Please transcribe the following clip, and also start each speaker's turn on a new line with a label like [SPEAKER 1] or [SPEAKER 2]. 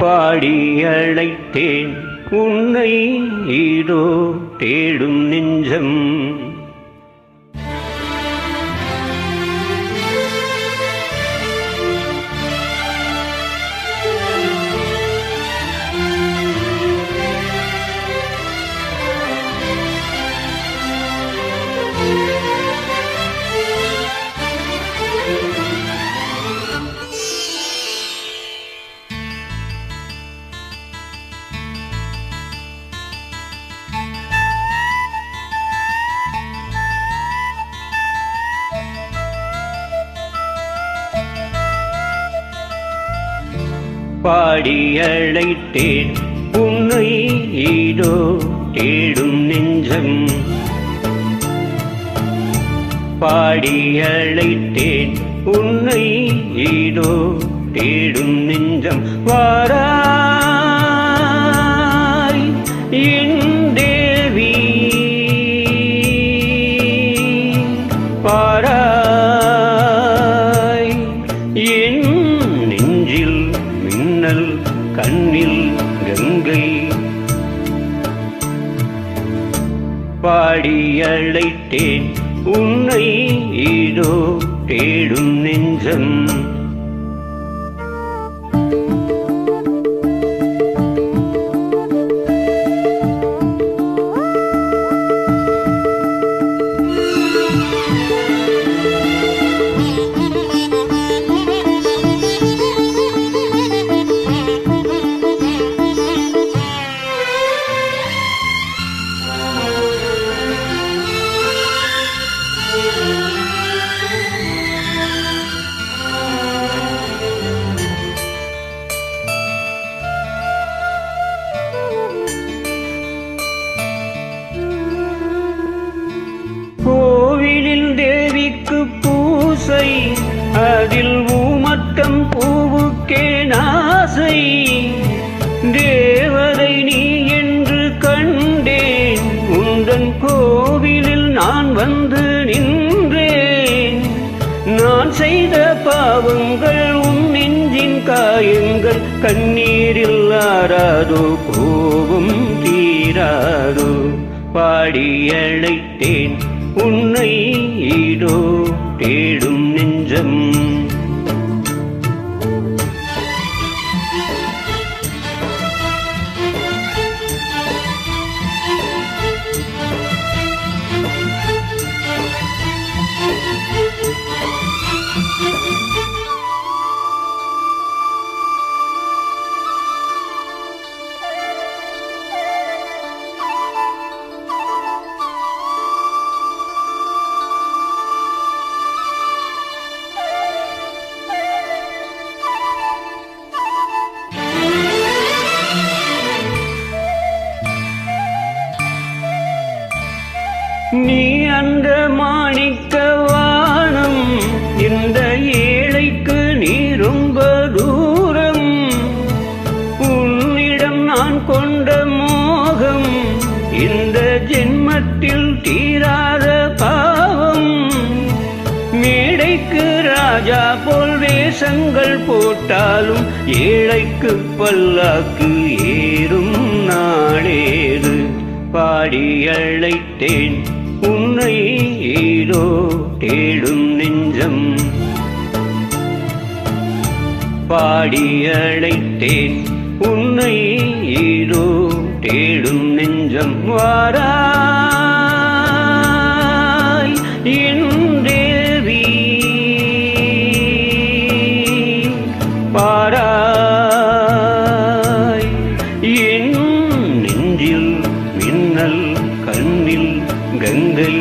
[SPEAKER 1] பாடி அழைத்தேன். உன்னை ஈடோ தேடும் நெஞ்சம். பாடியழைத்தேன் உன்னை ஈடோ தேடும் நெஞ்சம். பாடியழைத்தேன் உன்னை ஈடோ தேடும் நெஞ்சம். வாராய் இந்தே மின்னல் கண்ணில் கங்கை. பாடி அழைத்தேன் உன்னை ஈடோ தேடும் நெஞ்சம். பூசை அதில் ஊமக்கம் பூவுக்கே நாசை. தேவதை நீ என்று கண்டேன் உந்தன் கோவிலில் நான் வந்து நின்றேன். நான் செய்த பாவங்கள் உன் நெஞ்சின் காயங்கள் கண்ணீரில் ஆறாதோ கோபம் தீராதோ. பாடியழைத்தேன் உன்னை ஈடோ தேடு நீ அந்த மாணிக்க வானம் இந்த ஏழைக்கு நீ ரொம்ப தூரம். உன்னிடம் நான் கொண்ட மோகம் இந்த ஜென்மத்தில் தீராத பாவம். மேடைக்கு ராஜா போல் வேஷங்கள் போட்டாலும் ஏழைக்கு பல்லாக்கு ஏறும் நாடேது பாடி அழைத்தேன் உன்னை ஏதோ தேடும் நெஞ்சம். பாடி அழைத்தேன் உன்னை ஏதோ தேடும் நெஞ்சம். வாராய் என் தேவி. பாராய் என் நெஞ்சில் மின்னல் கண்ணில் கங்கை